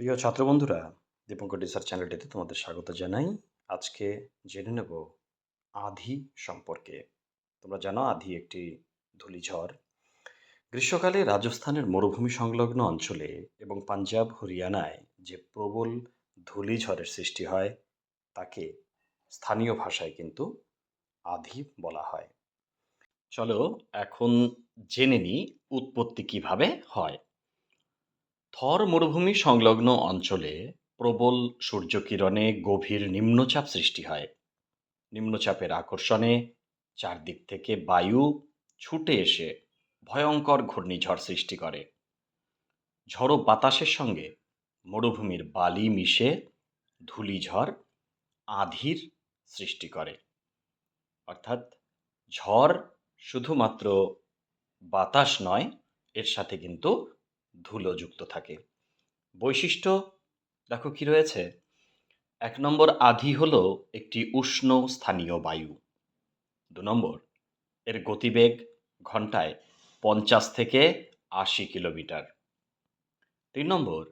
প্রিয় ছাত্রবন্ধুরা, দীপঙ্কর রিসার্চ চ্যানেলটিতে তোমাদের স্বাগত জানাই। আজকে জেনে নেব আধি সম্পর্কে। তোমরা জানো আধি একটি ধূলিঝড়। গ্রীষ্মকালে রাজস্থানের মরুভূমি সংলগ্ন অঞ্চলে এবং পাঞ্জাব, হরিয়ানায় যে প্রবল ধূলিঝড়ের সৃষ্টি হয়, তাকে স্থানীয় ভাষায় কিন্তু আধি বলা হয়। চলো এখন জেনে নিই উৎপত্তি কীভাবে হয়। থর মরুভূমি সংলগ্ন অঞ্চলে প্রবল সূর্যকিরণে গভীর নিম্নচাপ সৃষ্টি হয়। নিম্নচাপের আকর্ষণে চারদিক থেকে বায়ু ছুটে এসে ভয়ঙ্কর ঘূর্ণিঝড় সৃষ্টি করে। ঝড়ো বাতাসের সঙ্গে মরুভূমির বালি মিশে ধূলিঝড়, আধির সৃষ্টি করে। অর্থাৎ ঝড় শুধুমাত্র বাতাস নয়, এর সাথে কিন্তু ধুলো যুক্ত থাকে। বৈশিষ্ট্য, দেখো কি রয়েছে? এক নম্বর আধি হলো একটি উষ্ণ স্থানীয় বায়ু। দু নম্বর, এর গতিবেগ ঘন্টায় পঞ্চাশ থেকে আশি কিলোমিটার। তিন নম্বর,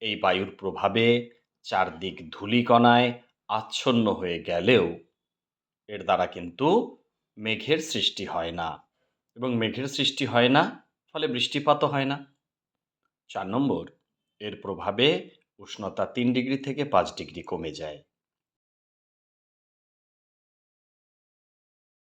এই বায়ুর প্রভাবে চারদিক ধূলিকণায় আচ্ছন্ন হয়ে গেলেও এর দ্বারা কিন্তু মেঘের সৃষ্টি হয় না। এবং মেঘের সৃষ্টি হয় না, ফলে বৃষ্টিপাতও হয় না। চার নম্বর এর প্রভাবে উষ্ণতা তিন ডিগ্রি থেকে পাঁচ ডিগ্রি কমে যায়।